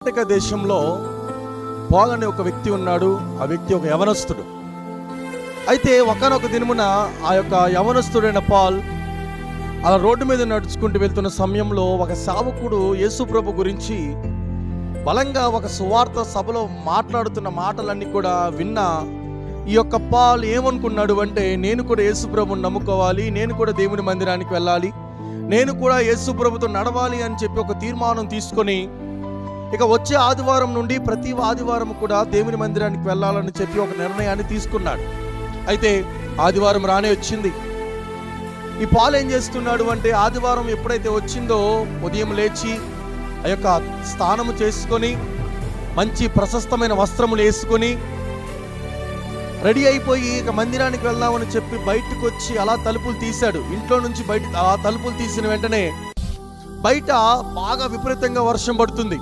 కర్ణాటక దేశంలో పాల్ అనే ఒక వ్యక్తి ఉన్నాడు. ఆ వ్యక్తి ఒక యవనస్తుడు. అయితే ఒకనొక దినమున ఆ యొక్క యవనస్తుడైన పాల్ అలా రోడ్డు మీద నడుచుకుంటూ వెళ్తున్న సమయంలో ఒక సావకుడు యేసుప్రభు గురించి బలంగా ఒక సువార్త సభలో మాట్లాడుతున్న మాటలన్నీ కూడా విన్నా ఈ యొక్క పాల్ ఏమనుకున్నాడు అంటే నేను కూడా యేసుప్రభుని నమ్ముకోవాలి. నేను కూడా దేవుని మందిరానికి వెళ్ళాలి. నేను కూడా యేసుప్రభుతో నడవాలి అని చెప్పి ఒక తీర్మానం తీసుకొని ఇక వచ్చే ఆదివారం నుండి ప్రతి ఆదివారం కూడా దేవుని మందిరానికి వెళ్ళాలని చెప్పి ఒక నిర్ణయాన్ని తీసుకున్నాడు. అయితే ఆదివారం రానే వచ్చింది. ఈ పాలు ఏం చేస్తున్నాడు అంటే ఆదివారం ఎప్పుడైతే వచ్చిందో ఉదయం లేచి ఆ యొక్క స్నానము చేసుకొని మంచి ప్రశస్తమైన వస్త్రములు వేసుకొని రెడీ అయిపోయి ఇక మందిరానికి వెళ్దామని చెప్పి బయటకు వచ్చి అలా తలుపులు తీశాడు. ఇంట్లో నుంచి బయట ఆ తలుపులు తీసిన వెంటనే బయట బాగా విపరీతంగా వర్షం పడుతుంది.